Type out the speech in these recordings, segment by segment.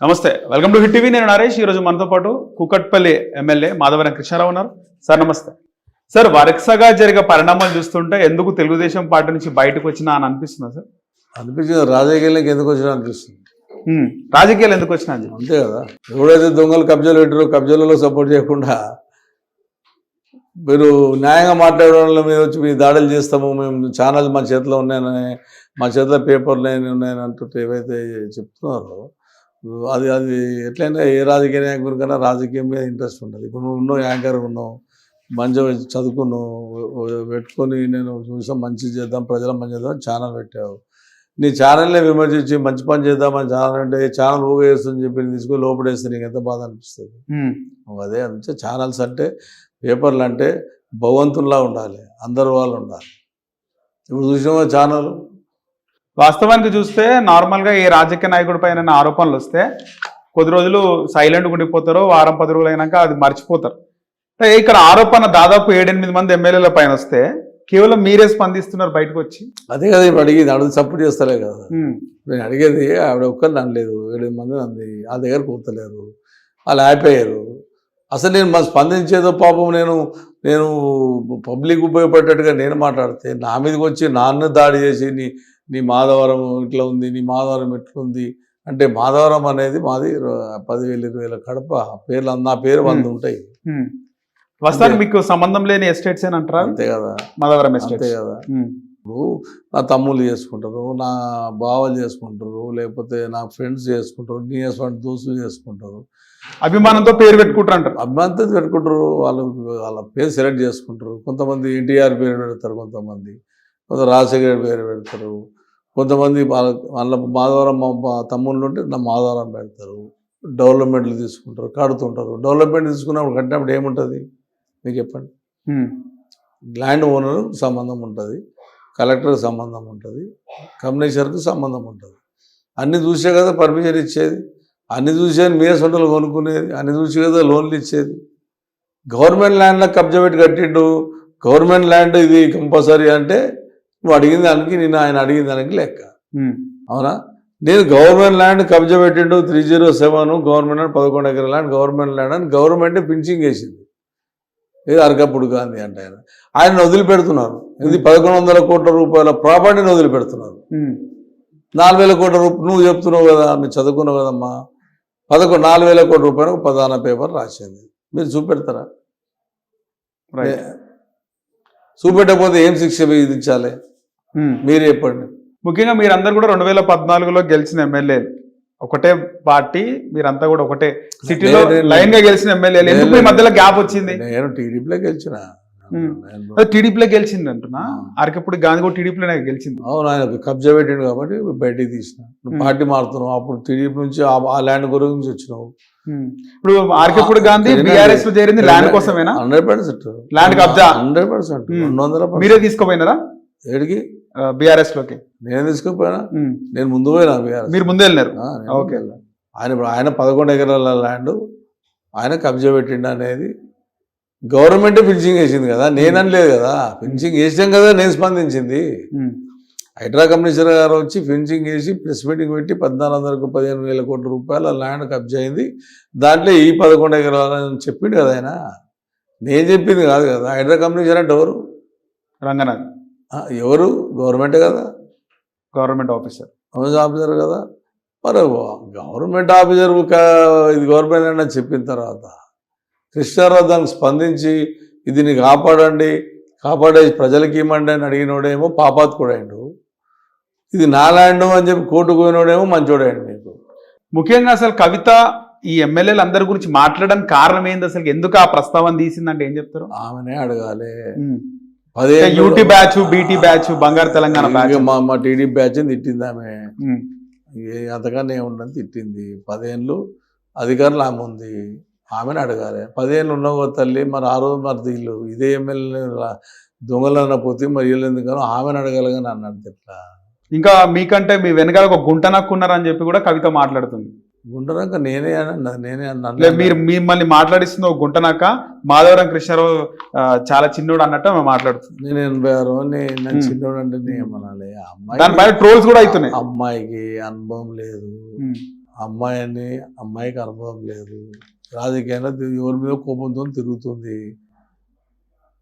నమస్తే welcome to hit TV. నేను నరేష్. ఈరోజు మనతో పాటు కుకట్పల్లి ఎమ్మెల్యే మాధవరం కృష్ణారావు ఉన్నారు. సార్ నమస్తే. సార్ వరుసగా జరిగే పరిణామాలు చూస్తుంటే ఎందుకు తెలుగుదేశం పార్టీ నుంచి బయటకు వచ్చినా అని అనిపిస్తుందా సార్? అనిపించింది రాజకీయాలకు ఎందుకు వచ్చినా అనిపిస్తుంది. ఉమ్, రాజకీయాలు ఎందుకు వచ్చినా అని చెప్పి. అంతే కదా. ఎవడైతే దొంగలు కబ్జాలు పెట్టారో కబ్జాలలో సపోర్ట్ చేయకుండా మీరు న్యాయంగా మాట్లాడే వాళ్ళ మీద వచ్చి మీ దాడులు చేస్తాము మేము ఛానల్ మా చేతిలో ఉన్నాయని మా చేతిలో పేపర్లు ఉన్నాయని అంటుంటే ఏవైతే చెప్తున్నారో అది అది ఎట్లయినా ఏ రాజకీయ నాయకుడి కన్నా రాజకీయం మీద ఇంట్రెస్ట్ ఉంటుంది. ఇప్పుడు నువ్వు ఉన్నావు యాంకర్ ఉన్నావు మంచిగా చదువుకున్నావు పెట్టుకొని నేను చూసాం మంచి చేద్దాం ప్రజల మంచి చేద్దాం ఛానల్ పెట్టావు. నీ ఛానల్నే విమర్శించి మంచి పని చేద్దామని ఛానల్ అంటే ఛానల్ ఊగా వేస్తుంది చెప్పి నేను తీసుకొని లోపడేస్తే నీకు ఎంత బాధ అనిపిస్తుంది? అదే అంటే ఛానల్స్ అంటే పేపర్లు అంటే భగవంతుల్లా ఉండాలి. అందరు వాళ్ళు ఉండాలి. ఇప్పుడు చూసినావా ఛానల్ వాస్తవానికి చూస్తే నార్మల్గా ఏ రాజకీయ నాయకుడి పైన ఆరోపణలు వస్తే కొద్ది రోజులు సైలెంట్ ఉండిపోతారు వారం పది రోజులు అయినాక అది మర్చిపోతారు. ఇక్కడ ఆరోపణ దాదాపు ఏడెనిమిది మంది ఎమ్మెల్యేల పైన వస్తే కేవలం మీరే స్పందిస్తున్నారు బయటకు వచ్చి అదే కదా ఇప్పుడు అడిగేది అడుగు సపోర్ట్ చేస్తలే కదా. నేను అడిగేది ఆవిడ ఒక్కరిని అనలేదు ఏడు మంది అంది ఆ దగ్గర పోతలేరు వాళ్ళు ఆపేయారు అసలు నేను మా స్పందించేదో పాపం నేను నేను పబ్లిక్ ఉపయోగపడేటట్టుగా నేను మాట్లాడితే నా మీదకి వచ్చి నాన్న దాడి చేసి నీ నీ మాధవరం ఇట్లా ఉంది నీ మాధవరం ఇట్లుంది అంటే మాధవరం అనేది మాది పదివేలు ఇరవై వేల కడప పేర్లు నా పేరు వంద ఉంటాయి. ఉమ్. వాస్తవానికి మీకు సంబంధం లేని ఎస్టేట్స్ అని అంటారా? అంతే కదా. మాధవరం అంతే ఎస్టేట్స్ కదా. ఇప్పుడు నా తమ్ముళ్ళు చేసుకుంటారు నా బావలు చేసుకుంటారు లేకపోతే నా ఫ్రెండ్స్ చేసుకుంటారు నీ వంటి దోస్తులు చేసుకుంటారు. అభిమానంతో పేరు పెట్టుకుంటారు అంటారు. అభిమానంతో పెట్టుకుంటారు వాళ్ళు వాళ్ళ పేరు సెలెక్ట్ చేసుకుంటారు. కొంతమంది ఎన్టీఆర్ పేరు పెడతారు కొంతమంది. కొంత రాజశేఖర్ పేరు పెడతారు. కొంతమంది వాళ్ళ వాళ్ళ మాధవరం మా తమ్ముళ్ళు ఉంటే నా మాధవరం పెడతారు. డెవలప్మెంట్లు తీసుకుంటారు కడుతుంటారు. డెవలప్మెంట్ తీసుకున్నప్పుడు కట్టినప్పుడు ఏముంటుంది? మీకు చెప్పండి. ల్యాండ్ ఓనర్ సంబంధం ఉంటుంది కలెక్టర్కి సంబంధం ఉంటుంది కమిషనర్కి సంబంధం ఉంటుంది. అన్ని చూసే కదా పర్మిషన్ ఇచ్చేది. అన్ని చూసే మీరే సొంతలు కొనుక్కునేది. అన్ని చూసి కదా లోన్లు ఇచ్చేది. గవర్నమెంట్ ల్యాండ్లో కబ్జా పెట్టి కట్టిండు. గవర్నమెంట్ ల్యాండ్ ఇది కంపల్సరీ అంటే నువ్వు అడిగిన దానికి నేను ఆయన అడిగిన దానికి లెక్క అవునా? నేను గవర్నమెంట్ ల్యాండ్ కబ్జా పెట్టిండు three zero seven government land పదకొండు ఎకరాల ల్యాండ్ గవర్నమెంట్ ల్యాండ్ అని గవర్నమెంట్ పింఛింగ్ వేసింది ఇది అరకప్పుడు గాంధీ అంటే ఆయన. ఆయన వదిలిపెడుతున్నారు. ఇది పదకొండు వందల కోట్ల రూపాయల ప్రాపర్టీని వదిలిపెడుతున్నారు. నాలుగు వేల కోట్ల రూపాయలు నువ్వు చెప్తున్నావు కదా మీరు చదువుకున్నావు కదమ్మా. పదకొండు నాలుగు వేల కోట్ల రూపాయలు ఒక ప్రధాన పేపర్ రాసింది. మీరు చూపెడతారా. చూపెట్టకపోతే ఏం శిక్ష విధించాలి. మీరు చెప్పండి. ముఖ్యంగా మీరందరూ కూడా రెండు వేల పద్నాలుగులో గెలిచిన ఎమ్మెల్యేలు ఒకటే పార్టీ మీరంతా కూడా ఒకటే సిటీలో. లైన్గా గెలిచిన ఎమ్మెల్యేలు ఎందుకు మీ. మధ్యలో గ్యాప్ వచ్చింది? నేను టీడీపీలో గెలిచిన? అది టీడీపీలో గెలిచింది అంటున్నా. ఆ. అరకప్పుడు గాంధీ కూడా టీడీపీలోనే గెలిచింది. అవును ఆయన కబ్జా పెట్టిండు కాబట్టి బయటికి తీసిన. నువ్వు. పార్టీ మారుతున్నావు. అప్పుడు టీడీపీ నుంచి ఆ- ల్యాండ్ గురించి వచ్చినావు. ఇప్పుడు ఆర్కేపుడు గాంధీ బీఆర్ఎస్లో చేరింది ల్యాండ్ కోసమేనా? Hundred percent. ల్యాండ్ కబ్జా? Hundred percent. ఉమ్. రెండు వందల మీరే తీసుకోపోయినారా? ఏడికి? బీఆర్ఎస్లోకి నేను తీసుకుపోయినా. నేను ముందు పోయినా బీఆర్ మీరు ముందే వెళ్ళినారు? ఓకే. ఆయన ఇప్పుడు ఆయన పదకొండు ఎకరాల ల్యాండ్ ఆయన కబ్జా పెట్టిండు అనేది గవర్నమెంట్ ఫినిషింగ్ వేసింది కదా. నేను అనలేదు కదా. ఫినిషింగ్ వేసాం కదా నేను స్పందించింది. హైడ్రా కమిషనర్ గారు వచ్చి ఫెన్సింగ్ వేసి ప్రెస్ మీటింగ్ పెట్టి పద్నాలుగు వందలకు పదిహేను వేల కోట్ల రూపాయల ల్యాండ్ కబ్జా అయింది. దాంట్లో ఈ పదకొండు ఎకరాలని చెప్పిండు కదా ఆయన. నేను చెప్పింది కాదు కదా. హైడ్రా కమిషనర్ అంటే ఎవరు? రంగనాథ్. ఎవరు? గవర్నమెంటే కదా. Government officer. ఆఫీసర్ కదా. మరి గవర్నమెంట్ ఆఫీసర్ ఒక ఇది గవర్నమెంట్ అని చెప్పిన తర్వాత కృష్ణారావు దానికి స్పందించి ఇది నీ కాపాడండి కాపాడే ప్రజలకి ఇవ్వండి అని అడిగినోడేమో పాపాత్కుడైండు ఇది నా ల్యాండ్ అని చెప్పి కోర్టుకు పోయినోడేమో మంచోడైండు మీకు. ముఖ్యంగా అసలు కవిత ఈ ఎమ్మెల్యేలు అందరి గురించి మాట్లాడడానికి కారణం ఏంది? అసలు ఎందుకు ఆ ప్రస్తావన తీసిందంటే ఏం చెప్తారు? ఆమెనే అడగాలి. పదే యూటీ బ్యాచ్ బీటీ బ్యాచ్ బంగారు తెలంగాణ బ్యాచ్. మా మా టీడీ బ్యాచ్ తిట్టింది ఆమె? అంతకన్నా ఏముండని తిట్టింది. పదేళ్ళు అధికారులు ఆమె ఉంది. ఆమెను అడగాలి. పదేళ్ళు ఉన్నావు తల్లి మరి ఆ రోజు మరి వీళ్ళు ఇదే ఎమ్మెల్యే దొంగలన్న పోతే మరి వీళ్ళు ఎందుకనో ఆమెను అడగాలి కానీ అన్నాడు ఎట్లా ఇంకా మీకంటే మీ వెనకాల ఒక గుంట నక్కున్నారని చెప్పి కూడా కవిత మాట్లాడుతుంది. గుండరాక నేనే అన్నా నేనే అన్నాను లే, మీరు మిమ్మల్ని మాట్లాడిస్తుంది ఒక గుంట నక్క మాధవరం కృష్ణారావు చాలా చిన్నోడు అన్నట్టు ఆమె మాట్లాడుతుంది నేను ఎనభై ఆరు నేను. చిన్నోడు అంటే దానిపైన అమ్మాయి ట్రోల్స్ కూడా అవుతున్నాయి. అమ్మాయికి అనుభవం లేదు. ఉమ్. అమ్మాయిని అమ్మాయికి అనుభవం లేదు. రాజకీయంగా ఎవరి మీద కోపంతో తిరుగుతుంది.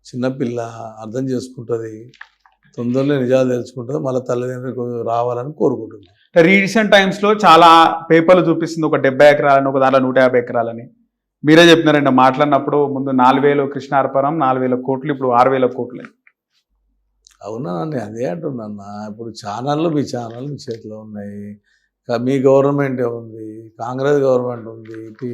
చిన్నపిల్ల అర్థం చేసుకుంటుంది. తొందరలో నిజాలు తెలుసుకుంటుంది మళ్ళీ తల్లిదండ్రులకు రావాలని కోరుకుంటుంది. రీసెంట్ టైమ్స్లో చాలా పేపర్లు చూపిస్తుంది ఒక డెబ్బై ఎకరాలని ఒక దాంట్లో నూట యాభై ఎకరాలని. మీరే చెప్పినారండి మాట్లాడినప్పుడు ముందు నాలుగు వేలు కృష్ణార్పణం నాలుగు వేల కోట్లు ఇప్పుడు ఆరు వేల కోట్లు. అవునా నేను అదే అంటున్నా ఇప్పుడు ఛానళ్ళు మీ ఛానల్ మీ చేతిలో ఉన్నాయి. మీ గవర్నమెంట్ ఉంది కాంగ్రెస్ గవర్నమెంట్ ఉంది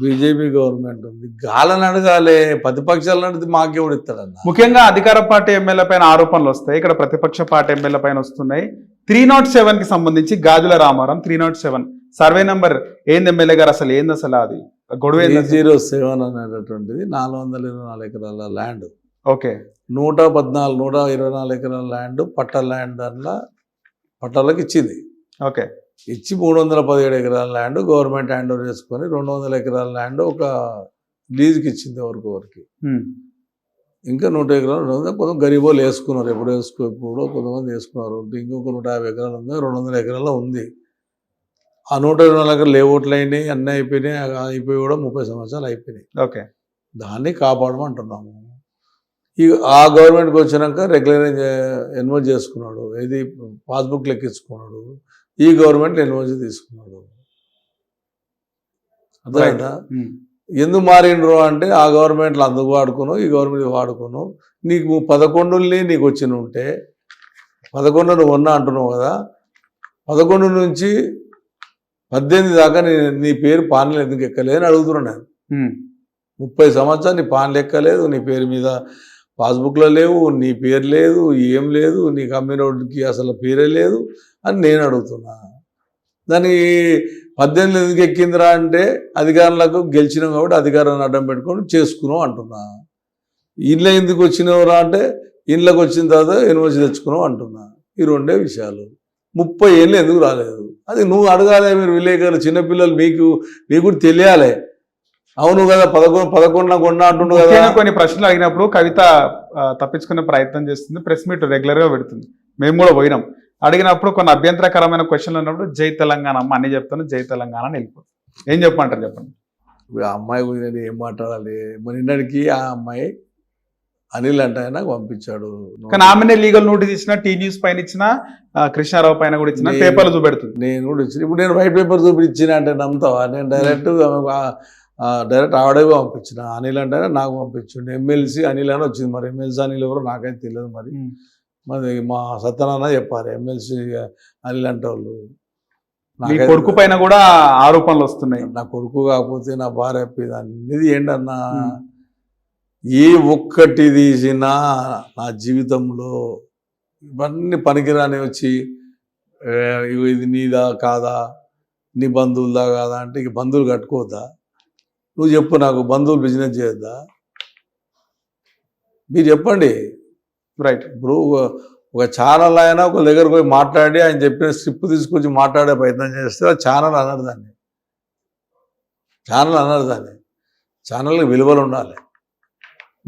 బీజేపీ గవర్నమెంట్ ఉంది. గాలని అడగాలి ప్రతిపక్షాలను అడిగితే మాకెవడు ఇస్తాడన్న? ముఖ్యంగా అధికార పార్టీ ఎమ్మెల్యే పైన ఆరోపణలు వస్తాయి. ఇక్కడ ప్రతిపక్ష పార్టీ ఎమ్మెల్యే పైన వస్తున్నాయి. త్రీ నాట్ సెవెన్కి సంబంధించి Gajula Ramaram three naught seven. Survey number ఏంది ఎమ్మెల్యే గారు? అసలు ఏంది అసలు అది? గొడవ? జీరో సెవెన్ అనేటటువంటిది నాలుగు వందల ఇరవై నాలుగు ఎకరాల ల్యాండ్. ఓకే. నూట పద్నాలుగు నూట ఇరవై నాలుగు ఎకరాల ల్యాండ్ పట్ట ల్యాండ్ దాంట్లో పట్టాలకు ఇచ్చింది. ఓకే. ఇచ్చి మూడు వందల పదిహేడు ఎకరాల ల్యాండ్ గవర్నమెంట్ హ్యాండ్ ఓవర్ చేసుకొని రెండు వందల ఎకరాల ల్యాండ్ ఒక లీజుకి ఇచ్చింది ఎవరికి ఎవరికి. ఉమ్. ఇంకా నూట ఎకరాలు రెండు వందలు కొంత గరీబోలు వేసుకున్నారు. ఎప్పుడు వేసుకో ఇప్పుడు కొంతమంది వేసుకున్నారు. ఇంకొక నూట యాభై ఎకరాలు ఉంది రెండు వందల ఎకరాల్లో ఉంది. ఆ నూట ఇరవై నాలుగు ఎకరాలు లేఅవుట్లు అయినాయి అన్నీ అయిపోయినాయి అయిపోయి కూడా ముప్పై సంవత్సరాలు అయిపోయినాయి. ఓకే. దాన్ని కాపాడమంటున్నాము. ఈ ఆ గవర్నమెంట్కి వచ్చినాక రెగ్యులరైజ్ ఎన్వోజ్ చేసుకున్నాడు. ఏది పాస్బుక్ లెక్కించుకున్నాడు. ఈ గవర్నమెంట్ ఎన్వోజ్ తీసుకున్నాడు? అర్థమైందా? ఉమ్. ఎందుకు మారిండ్రు అంటే ఆ గవర్నమెంట్లో అందుకు వాడుకును ఈ గవర్నమెంట్ వాడుకును నీకు పదకొండుని నీకు వచ్చిన ఉంటే పదకొండు నువ్వు ఉన్నా అంటున్నావు కదా పదకొండు నుంచి పద్దెనిమిది దాకా నీ నీ పేరు పాన్లు ఎందుకు ఎక్కలేదు అని అడుగుతున్నాను నేను. ఉమ్. ముప్పై సంవత్సరాలు నీ పాన్ లెక్కలేదు నీ పేరు మీద పాస్బుక్లో లేవు నీ పేరు లేదు ఏం లేదు నీకు అమ్మినోడికి అసలు పేరే లేదు. అని నేను అడుగుతున్నా. దాని పద్దెనిమిది ఎందుకు ఎక్కిందిరా అంటే అధికారులకు గెలిచినాం కాబట్టి అధికారాన్ని అడ్డం పెట్టుకొని చేసుకున్నాం అంటున్నా. ఇంట్లో ఎందుకు వచ్చినవరా అంటే ఇంట్లోకి వచ్చిన తర్వాత యూనివర్సిటీ తెచ్చుకున్నాం అంటున్నా. ఈ రెండే విషయాలు. ముప్పై ఏళ్ళు ఎందుకు రాలేదు? అది నువ్వు అడగాలి మీరు విలేకరులు చిన్నపిల్లలు మీకు మీకు కూడా తెలియాలి. అవును కదా పదకొండు పదకొండున కొన్నా అంటుండు కదా. కొన్ని ప్రశ్నలు అడిగినప్పుడు కవిత తప్పించుకునే ప్రయత్నం చేస్తుంది ప్రెస్ మీట్ రెగ్యులర్గా పెడుతుంది. మేము కూడా పోయినాం. అడిగినప్పుడు కొన్ని అభ్యంతరకరమైన క్వశ్చన్లు ఉన్నప్పుడు జై తెలంగాణ అమ్మ అన్ని చెప్తాను జై తెలంగాణ అని వెళ్ళిపోతుంది ఏం చెప్పమంటారు చెప్పండి? ఇప్పుడు ఆ అమ్మాయి గురించి ఏం మాట్లాడాలి? మరి నిన్నటికి ఆ అమ్మాయి అనిల్ అంటే ఆయన నాకు పంపించాడు. కానీ ఆమెనే లీగల్ నోటీస్ ఇచ్చిన టీ న్యూస్ పైన ఇచ్చిన కృష్ణారావు పైన కూడా ఇచ్చిన పేపర్లు చూపెడుతుంది. నేను కూడా ఇచ్చిన. ఇప్పుడు నేను వైట్ పేపర్ చూపించిన అంటే నమ్ముతావా? నేను డైరెక్ట్ డైరెక్ట్ ఆవిడే పంపించిన. అనిల్ అంటే నాకు పంపించిండు. ఎమ్మెల్సీ అనిల్ అని వచ్చింది మరి. ఎమ్మెల్సీ అనిల్ ఎవరో నాకైతే తెలియదు మరి. మరి మా సత్యనారాయణ చెప్పారు ఎమ్మెల్సీ అనిల్ అంటే వాళ్ళు. మీ కొడుకు పైన కూడా ఆరోపణలు వస్తున్నాయి. నా కొడుకు కాకపోతే నా భార్య ఇది అన్నిది ఏంటన్నా. ఏ ఒక్కటి తీసినా నా జీవితంలో ఇవన్నీ పనికిరాని వచ్చి ఇది నీదా కాదా నీ బంధువులదా కాదా అంటే ఇక బంధువులు కట్టుకోవద్దా? నువ్వు చెప్పు నాకు బంధువులు బిజినెస్ చేయొద్దా? మీరు చెప్పండి. రైట్ ఇప్పుడు ఒక- ఛానల్ అయినా ఒక దగ్గరకు పోయి మాట్లాడి ఆయన చెప్పిన స్క్రిప్ట్ తీసుకొచ్చి మాట్లాడే ప్రయత్నం చేస్తే ఆ ఛానల్ అన్నారు దాన్ని. ఛానల్ అన్నారు దాన్ని. ఛానల్కి విలువలు ఉండాలి.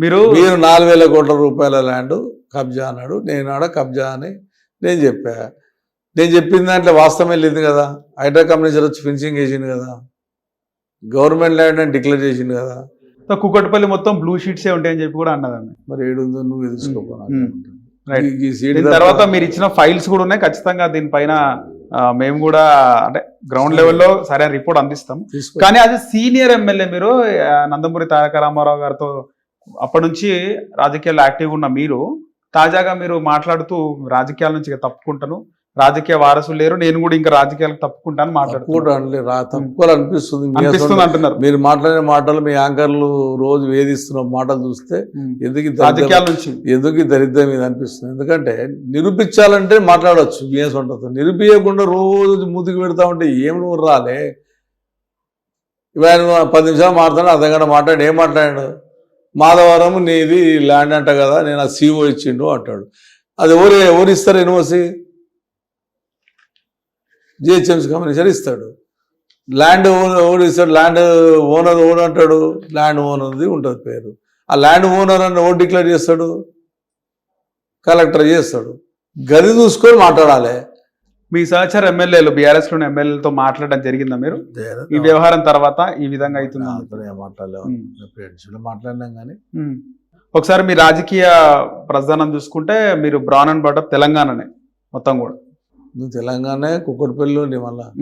మీరు మీరు నాలుగు వేల కోట్ల రూపాయల ల్యాండ్ కబ్జా అన్నాడు. నేను ఆడ కబ్జా అని నేను చెప్పా. నేను చెప్పిన దాంట్లో వాస్తవం వెళ్ళింది కదా. హైడ్రా కంపెనీ వచ్చి ఫినిషింగ్ చేసింది కదా. గవర్నమెంట్ ల్యాండ్ అని డిక్లేర్ చేసింది కదా. కుక్కటిపల్లి మొత్తం బ్లూ షీట్సే ఉంటాయని చెప్పి కూడా అన్నదండి. మరి ఏడుందో నువ్వు దీని తర్వాత మీరు ఇచ్చిన ఫైల్స్ కూడా ఉన్నాయి ఖచ్చితంగా దీనిపైన మేము కూడా అంటే గ్రౌండ్ లెవెల్లో సరైన రిపోర్ట్ అందిస్తాం. కానీ అది సీనియర్ ఎమ్మెల్యే మీరు నందమూరి తారక రామారావు గారితో అప్పటి నుంచి రాజకీయాల్లో యాక్టివ్గా ఉన్న మీరు తాజాగా మీరు మాట్లాడుతూ రాజకీయాల నుంచి తప్పుకుంటాను. రాజకీయ వారసులు లేరు. నేను కూడా ఇంకా రాజకీయాలకు తప్పుకుంటాను మాట్లాడుతున్నాను. మీ మీరు మాట్లాడిన మాటలు మీ యాంకర్లు రోజు వేధిస్తున్న మాటలు చూస్తే. ఎందుకు రాజకీయాల నుంచి. ఎందుకు దరిద్రం ఇది అనిపిస్తుంది? ఎందుకంటే నిరూపించాలంటే మాట్లాడవచ్చు బిఎస్ ఉంటుంది నిరూపించకుండా రోజు ముదికి పెడతా ఉంటే ఏం రాలే? ఇవాళ పది నిమిషాలు మాట్లాడు అర్ధగంట మాట్లాడి ఏం మాట్లాడాడు మాధవరం నీది ల్యాండ్ అంట కదా నేను ఆ సీఓ ఇచ్చిండు అంటాడు. అది ఎవరు ఎవరు ఇస్తారు ఎన్ఓసి? జిహెచ్ఎంసీ కమిషనర్ ఇస్తాడు. ల్యాండ్ ఓనర్ ఇస్తాడు? ల్యాండ్ ఓనర్ ఓన్ అంటాడు? ల్యాండ్ ఓనర్ది ఉంటుంది పేరు. ఆ ల్యాండ్ ఓనర్ అని ఓన్ డిక్లేర్ చేస్తాడు? కలెక్టర్ చేస్తాడు. గది చూసుకొని మాట్లాడాలి. మీ సహచర ఎమ్మెల్యేలు బీఆర్ఎస్లోని ఎమ్మెల్యేలతో మాట్లాడడం జరిగిందా మీరు? ఈ వ్యవహారం తర్వాత ఈ విధంగా అవుతుంది? మాట్లాడినాం కానీ. ఒకసారి మీ రాజకీయ ప్రధానం చూసుకుంటే మీరు బ్రౌన్ అండ్ బటప్ తెలంగాణనే మొత్తం కూడా. నువ్వు తెలంగాణ కుక్కడిపల్లిలోని మళ్ళా.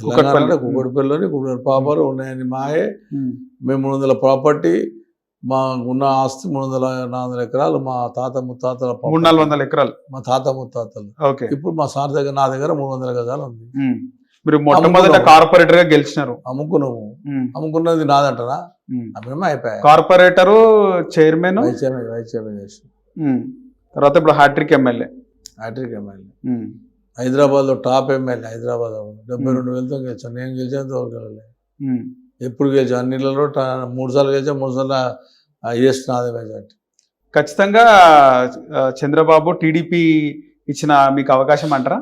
తెలంగాణ. కుక్కడిపల్లిలోని కుక్కడి పాపలు ఉన్నాయని మాయే. మేము మూడు వందల ప్రాపర్టీ మా ఉన్న ఆస్తి మూడు వందల నాలుగు వందల ఎకరాలు మా తాత ముత్తాతల మూడు. నాలుగు వందల ఎకరాలు. మా తాత ముత్తాతలు. ఓకే. ఇప్పుడు మా సార్ దగ్గర నా దగ్గర మూడు వందల గజాలు ఉంది. మీరు మొట్టమొదట. కార్పొరేటర్గా గెలిచినారు. అమ్ముకున్నాము. అమ్ముకున్నది నాదంటనా? ఉమ్. అమ్మేమో అయిపోయాయి. Corporator chairman? Vice chairman vice chairman తర్వాత ఇప్పుడు హ్యాట్రిక్ ఎమ్మెల్యే. Hat-trick MLA. హైదరాబాద్లో టాప్ ఎమ్మెల్యే హైదరాబాద్ డెబ్బై రెండు వేలతో గెలిచాను. నేను గెలిచేంత వరకు గెలవలేదు. ఎప్పుడు గెలిచాను? అన్నిళ్ళలో మూడు సార్లు గెలిచా మూడు సార్లు హైయెస్ట్ నాదే మెజార్టీ. ఖచ్చితంగా చంద్రబాబు టీడీపీ ఇచ్చిన మీకు అవకాశం అంటారా?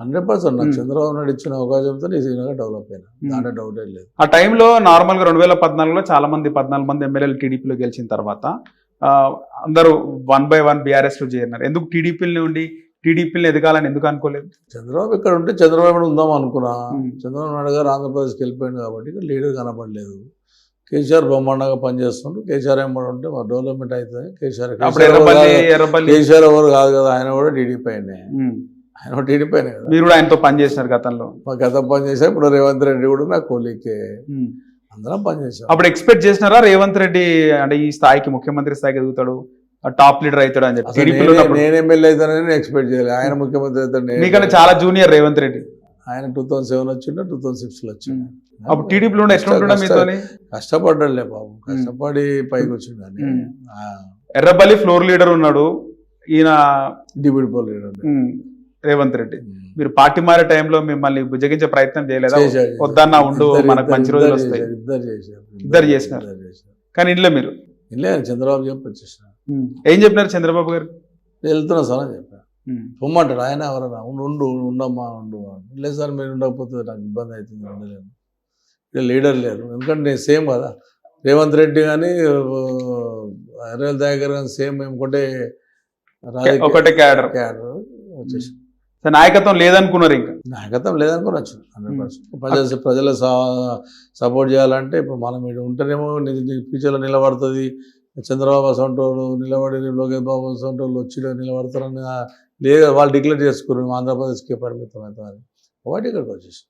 Hundred percent. నాకు. చంద్రబాబు నాయుడు ఇచ్చిన అవకాశంతో నేను సినిమాగా డెవలప్ అయినా. దాంట్లో డౌటే లేదు. ఆ టైంలో నార్మల్గా రెండు వేల పద్నాలుగులో చాలా మంది పద్నాలుగు మంది ఎమ్మెల్యేలు టీడీపీలో గెలిచిన తర్వాత అందరూ వన్ బై వన్ బీఆర్ఎస్లో చేరినారు. ఎందుకు టీడీపీని ఉండి టీడీపీని ఎదగాలని ఎందుకు అనుకోలేదు? చంద్రబాబు ఇక్కడ ఉంటే చంద్రబాబు ఉందాం అనుకున్నా. చంద్రబాబు నాయుడు గారు ఆంధ్రప్రదేశ్కి వెళ్ళిపోయాడు కాబట్టి ఇక్కడ లీడర్ కనపడలేదు. కేసీఆర్ బ్రహ్మాండంగా పనిచేస్తుండు. కేసీఆర్ ఏమన్నా ఉంటే మా డెవలప్మెంట్ అవుతుంది. కేసీఆర్ అప్పుడు కేసీఆర్ ఎవరు కాదు- కాదు. కదా ఆయన కూడా టీడీపీ అయినే. ఆయన కూడా టీడీపీ అయినే కదా. మీరు కూడా ఆయనతో పనిచేసినారు గతంలో. గత పని చేసా ఇప్పుడు రేవంత్ రెడ్డి కూడా నా కోలికే. అందరం పని చేసాం. అప్పుడు ఎక్స్పెక్ట్ చేసినారా రేవంత్ రెడ్డి అంటే ఈ స్థాయికి ముఖ్యమంత్రి స్థాయికి ఎదుగుతాడు? టాప్ లీడర్ అవుతాడు అని చెప్పి నేనే- ఎమ్మెల్యే అవుతానని ఎక్స్పెక్ట్ చేయలేదు. ఆయన ముఖ్యమంత్రి అవుతాడు నేను మీకన్నా చాలా జూనియర్ రేవంత్ రెడ్డి. ఆయన టూ థౌసండ్ సెవెన్ వచ్చిండ టూ థౌసండ్ సిక్స్లో వచ్చిండు అప్పుడు టీడీపీలో కష్టపడ్డాడులే బాబు. కష్టపడి పైకి వచ్చిండు ఉమ్. ఎర్రబల్లి ఫ్లోర్ లీడర్ ఉన్నాడు. ఈయన డిప్యూటీ పోల్ ఉమ్, రేవంత్ రెడ్డి. మీరు పార్టీ మారే టైంలో మిమ్మల్ని బుజ్జగించే ప్రయత్నం చేయలేదా? వద్దన్నా ఉండు మనకు మంచి రోజులు వస్తాయి. ఇద్దరు చేశారు. ఇద్దరు చేసినారు. కానీ ఇంట్లో మీరు? ఇల్లే చంద్రబాబు చెప్పి వచ్చేసిన ఉమ్, ఏం చెప్పినారు చంద్రబాబు గారు? వెళ్తున్నా సార్ అని చెప్పాను పొమ్మంటాడు ఆయన ఎవరన్నా ఉండు ఉండు ఉండమ్మా ఉండు. లేదు సార్ మీరు ఉండకపోతే నాకు ఇబ్బంది అవుతుంది ఉండలేను. ఇక్కడ లీడర్ లేరు. ఎందుకంటే నేను సేమ్ కదా రేవంత్ రెడ్డి కానీ అరవింద్ దయాకర్ కానీ సేమ్ మేము ఒకటే రాజకీయ ఒకటే క్యాడర్. క్యాడర్ వచ్చేసి. నాయకత్వం లేదనుకున్నారు ఇంకా? నాయకత్వం లేదనుకుని వచ్చింది హండ్రెడ్ పర్సెంట్. ప్రజల ప్రజల సపోర్ట్ చేయాలంటే ఇప్పుడు మనం ఇక్కడ ఉంటేనేమో ఫ్యూచర్లో నిలబడుతుంది. చంద్రబాబు సొంటోళ్ళు నిలబడి లోకేష్ బాబు అసంటోళ్ళు వచ్చి నిలబడతారని లేదు వాళ్ళు డిక్లేర్ చేసుకున్నారు మేము ఆంధ్రప్రదేశ్కి పరిమితం అవుతామని వాటి ఇక్కడికి వచ్చేసి